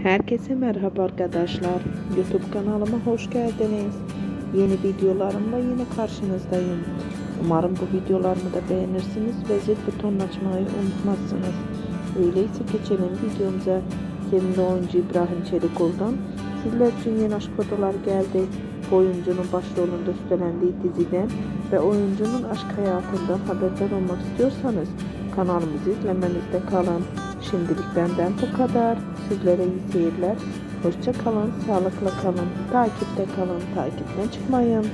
Herkese merhaba arkadaşlar. YouTube kanalıma hoş geldiniz. Yeni videolarımla yine karşınızdayım. Umarım bu videolarımı da beğenirsiniz ve zil butonunu açmayı unutmazsınız. Öyleyse geçelim videomuza. Sevimli oyuncu İbrahim Çelikoğlu'dan sizler için yeni aşk fotoğraflar geldi. Oyuncunun başrolünde üstlendiği diziden ve oyuncunun aşk hayatından haberdar olmak istiyorsanız kanalımızı izlemenizde kalın. Şimdilik benden bu kadar. Sizlere iyi seyirler. Hoşça kalın, sağlıkla kalın, takipte kalın, takipten çıkmayın.